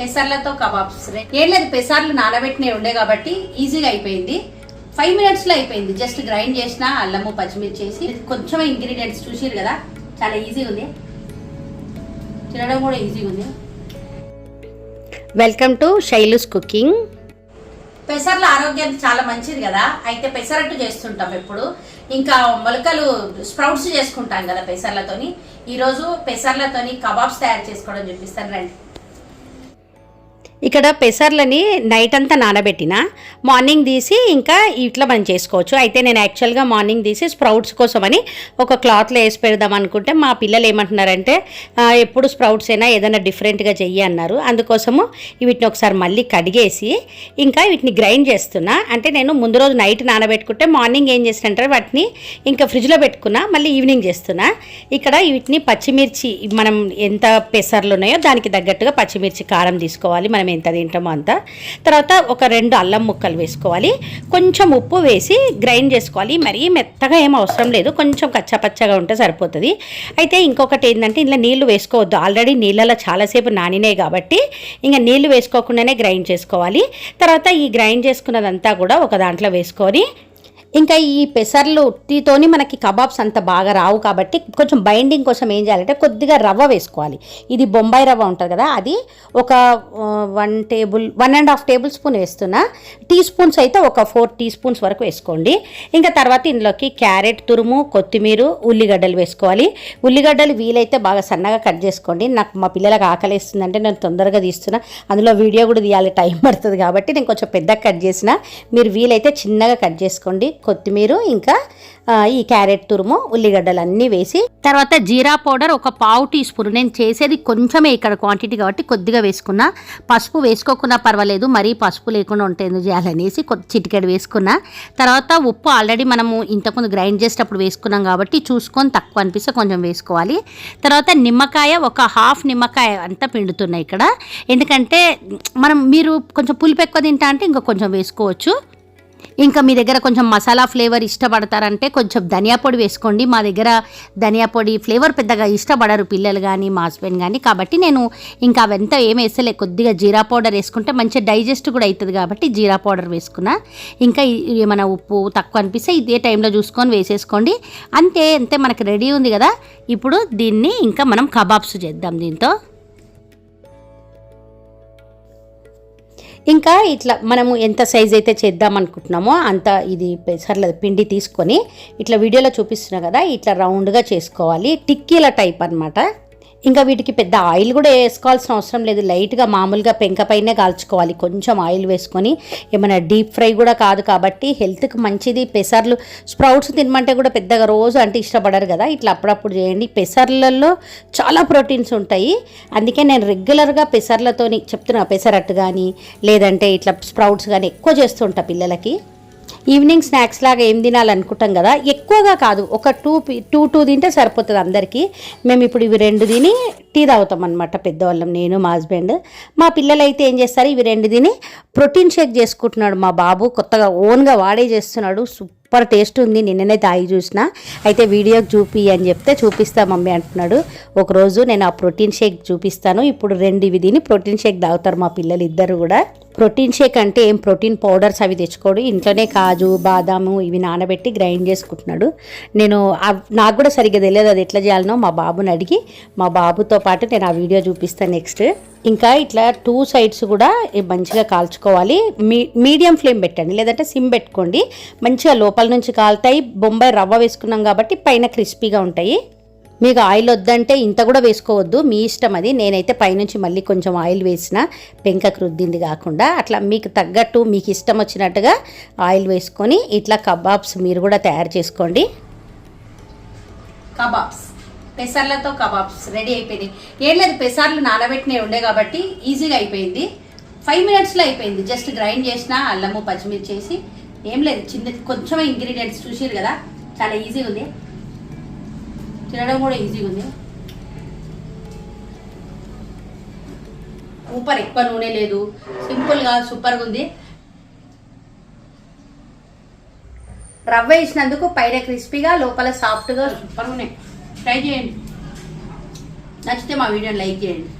పెసర్లతో kebabs. ఏం లేదు పెసర్లు నానబెట్టినవి ఉండే కాబట్టి ఈజీగా అయిపోయింది. ఫైవ్ మినిట్స్లో అయిపోయింది. జస్ట్ గ్రైండ్ చేసిన అల్లము పచ్చిమిర్చి వేసి కొంచెం ఇంగ్రీడియంట్స్ చూసిరు కదా చాలా ఈజీగా ఉంది. తినడం కూడా ఈజీగా ఉంది. వెల్కమ్ టు శైలుస్ కుకింగ్ పెసర్ల ఆరోగ్యానికి చాలా మంచిది కదా. అయితే పెసరట్టు చేస్తుంటాం ఎప్పుడు. ఇంకా మొలకలు స్ప్రౌట్స్ చేసుకుంటాం కదా పెసర్లతోని. ఈరోజు పెసర్లతోని కబాబ్స్ తయారు చేసుకోవడం చూపిస్తాను రండి. ఇక్కడ పెసర్లని నైట్ అంతా నానబెట్టిన మార్నింగ్ తీసి ఇంకా ఇట్లా మనం చేసుకోవచ్చు. అయితే నేను యాక్చువల్గా మార్నింగ్ తీసి స్ప్రౌట్స్ కోసమని ఒక క్లాత్లో వేసి పెడదాం అనుకుంటే మా పిల్లలు ఏమంటున్నారంటే ఎప్పుడు స్ప్రౌట్స్ అయినా ఏదైనా డిఫరెంట్గా చెయ్యి అన్నారు. అందుకోసము వీటిని ఒకసారి మళ్ళీ కడిగేసి ఇంకా వీటిని గ్రైండ్ చేస్తున్నా. అంటే నేను ముందు రోజు నైట్ నానబెట్టుకుంటే మార్నింగ్ ఏం చేసినంటే వాటిని ఇంకా ఫ్రిడ్జ్లో పెట్టుకున్నా మళ్ళీ ఈవినింగ్ చేస్తున్నా. ఇక్కడ వీటిని పచ్చిమిర్చి మనం ఎంత పెసర్లు ఉన్నాయో దానికి తగ్గట్టుగా పచ్చిమిర్చి కారం తీసుకోవాలి. మనం ఎంత తింటామో అంత. తర్వాత ఒక రెండు అల్లం ముక్కలు వేసుకోవాలి. కొంచెం ఉప్పు వేసి గ్రైండ్ చేసుకోవాలి. మరీ మెత్తగా ఏం అవసరం లేదు. కొంచెం కచ్చపచ్చగా ఉంటే సరిపోతుంది. అయితే ఇంకొకటి ఏంటంటే ఇందులో నీళ్ళు వేసుకోవద్దు. ఆల్రెడీ నీళ్ళలో చాలాసేపు నానినాయి కాబట్టి ఇంకా నీళ్ళు వేసుకోకుండానే గ్రైండ్ చేసుకోవాలి. తర్వాత ఈ గ్రైండ్ చేసుకున్నదంతా కూడా ఒక దాంట్లో వేసుకొని ఇంకా ఈ పెసర్లు టీతోని మనకి కబాబ్స్ అంత బాగా రావు కాబట్టి కొంచెం బైండింగ్ కోసం ఏం చేయాలంటే కొద్దిగా రవ్వ వేసుకోవాలి. ఇది బొంబాయి రవ్వ ఉంటుంది కదా అది ఒక one table one and half tablespoon వేస్తున్నా. టీ స్పూన్స్ అయితే ఒక ఫోర్ టీ స్పూన్స్ వరకు వేసుకోండి. ఇంకా తర్వాత ఇందులోకి క్యారెట్ తురుము కొత్తిమీర ఉల్లిగడ్డలు వేసుకోవాలి. ఉల్లిగడ్డలు వీలైతే బాగా సన్నగా కట్ చేసుకోండి. నాకు మా పిల్లలకు ఆకలిస్తుందంటే నేను తొందరగా తీస్తున్నా. అందులో వీడియో కూడా తీయాలి టైం పడుతుంది కాబట్టి నేను కొంచెం పెద్దగా కట్ చేసిన. మీరు వీలైతే చిన్నగా కట్ చేసుకోండి. కొత్తిమీర ఇంకా ఈ క్యారెట్ తురుము ఉల్లిగడ్డలు అన్నీ వేసి తర్వాత జీరా పౌడర్ ఒక పావు టీ స్పూన్. నేను చేసేది కొంచెమే ఇక్కడ క్వాంటిటీ కాబట్టి కొద్దిగా వేసుకున్నా. పసుపు వేసుకోకున్నా పర్వాలేదు మరీ పసుపు లేకుండా ఉంటే ఎందుకు చేయాలనేసి కొద్ది చిటికెడు వేసుకున్నా. తర్వాత ఉప్పు ఆల్రెడీ మనము ఇంతకుముందు గ్రైండ్ చేసేటప్పుడు వేసుకున్నాం కాబట్టి చూసుకొని తక్కువ అనిపిస్తే కొంచెం వేసుకోవాలి. తర్వాత నిమ్మకాయ ఒక హాఫ్ నిమ్మకాయ అంతా పిండుతున్నాయి ఇక్కడ. ఎందుకంటే మనం మీరు కొంచెం పులుపు ఎక్కువ తింటా అంటే ఇంకా కొంచెం వేసుకోవచ్చు. ఇంకా మీ దగ్గర కొంచెం మసాలా ఫ్లేవర్ ఇష్టపడతారంటే కొంచెం ధనియా పొడి వేసుకోండి. మా దగ్గర ధనియా పొడి ఫ్లేవర్ పెద్దగా ఇష్టపడరు పిల్లలు కానీ మా హస్బెండ్ కానీ కాబట్టి నేను ఇంకా అవంతా ఏం వేసలే కొద్దిగా జీరా పౌడర్ వేసుకుంటే మంచిగా డైజెస్ట్ కూడా అవుతుంది కాబట్టి జీరా పౌడర్ వేసుకున్నా. ఇంకా ఏమైనా ఉప్పు తక్కువ అనిపిస్తే ఇదే టైంలో చూసుకొని వేసేసుకోండి. అంతే అంతే మనకి రెడీ ఉంది కదా. ఇప్పుడు దీన్ని ఇంకా మనం కబాబ్స్ చేద్దాం దీంతో. ఇంకా ఇట్లా మనము ఎంత సైజ్ అయితే చేద్దాం అనుకుంటున్నామో అంత ఇది సర్లేదు పిండి తీసుకొని ఇట్లా వీడియోలో చూపిస్తున్నా కదా ఇట్లా రౌండ్గా చేసుకోవాలి. టిక్కీల టైప్ అనమాట ఇంకా వీటికి పెద్ద ఆయిల్ కూడా వేసుకోవాల్సిన అవసరం లేదు. లైట్గా మామూలుగా పెంకపైనే కాల్చుకోవాలి. కొంచెం ఆయిల్ వేసుకొని ఏమైనా డీప్ ఫ్రై కూడా కాదు కాబట్టి హెల్త్కి మంచిది. పెసర్లు స్ప్రౌట్స్ తినమంటే కూడా పెద్దగా రోజు అంటే ఇష్టపడరు కదా. ఇట్లా అప్పుడప్పుడు చేయండి. పెసర్లలో చాలా ప్రోటీన్స్ ఉంటాయి. అందుకే నేను రెగ్యులర్గా పెసర్లతోని చెప్తున్నా. పెసరట్టు కానీ లేదంటే ఇట్లా స్ప్రౌట్స్ కానీ ఎక్కువ చేస్తుంటా పిల్లలకి. ఈవినింగ్ స్నాక్స్ లాగా ఏం తినాలనుకుంటాం కదా? ఎక్కువగా కాదు ఒక టూ టూ టూ తింటే సరిపోతుంది అందరికీ. మేము ఇప్పుడు ఇవి రెండు తిని టీ తాగుతాం అనమాట పెద్దవాళ్ళం నేను మా హస్బెండ్. మా పిల్లలు అయితే ఏం చేస్తారు? ఇవి రెండు తిని ప్రోటీన్ షేక్ చేసుకుంటున్నాడు మా బాబు. కొత్తగా ఓన్గా వాడే చేస్తున్నాడు. సూపర్ టేస్ట్ ఉంది. నిన్ననే తాగి చూసిన. అయితే వీడియోకి చూపి అని చెప్తే చూపిస్తా మమ్మీ అంటున్నాడు. ఒకరోజు నేను ఆ ప్రోటీన్ షేక్ చూపిస్తాను. ఇప్పుడు రెండు ఇవి తిని ప్రోటీన్ షేక్ తాగుతారు మా పిల్లలు ఇద్దరు కూడా. ప్రోటీన్ షేక్ అంటే ఏం? ప్రోటీన్ పౌడర్స్ అవి తెచ్చుకోడు. ఇంట్లోనే కాజు బాదాము ఇవి నానబెట్టి గ్రైండ్ చేసుకుంటున్నాడు. నేను నాకు కూడా సరిగ్గా తెలియదు అది ఎట్లా చేయాలనో. మా బాబుని అడిగి మా బాబుతో పాటు నేను ఆ వీడియో చూపిస్తాను నెక్స్ట్. ఇంకా ఇట్లా టూ సైడ్స్ కూడా మంచిగా కాల్చుకోవాలి. మీ మీడియం ఫ్లేమ్ పెట్టండి. లేదంటే సిమ్ పెట్టుకోండి. మంచిగా లోపల నుంచి కాలుతాయి. బొంబాయి రవ్వ వేసుకున్నాం కాబట్టి పైన క్రిస్పీగా ఉంటాయి. మీకు ఆయిల్ వద్దంటే ఇంత కూడా వేసుకోవద్దు. మీ ఇష్టం అది. నేనైతే పైనుంచి మళ్ళీ కొంచెం ఆయిల్ వేసిన పెంకకు రుద్దింది కాకుండా అట్లా మీకు తగ్గట్టు మీకు ఇష్టం వచ్చినట్టుగా ఆయిల్ వేసుకొని ఇట్లా కబాబ్స్ మీరు కూడా తయారు చేసుకోండి. కబాబ్స్. పెసర్లతో కబాబ్స్ రెడీ అయిపోయినాయి. ఏం లేదు పెసర్లు నానబెట్టినవి ఉండే కాబట్టి ఈజీగా అయిపోయింది. ఫైవ్ మినిట్స్లో అయిపోయింది. జస్ట్ గ్రైండ్ చేసిన అల్లము పచ్చిమిర్చి చేసి ఏం లేదు చిన్న కొంచెం ఇంగ్రీడియంట్స్ చూసారు కదా. చాలా ఈజీ ఉంది. తినడం కూడా ఈజీగా ఉంది సూపర్ ఎక్కువ నూనె లేదు. సింపుల్గా సూపర్గా ఉంది రవ్వ వేసినందుకు పైన క్రిస్పీగా లోపల సాఫ్ట్గా సూపర్ ఉన్నాయి. ట్రై చేయండి. నచ్చితే మా వీడియోని లైక్ చేయండి.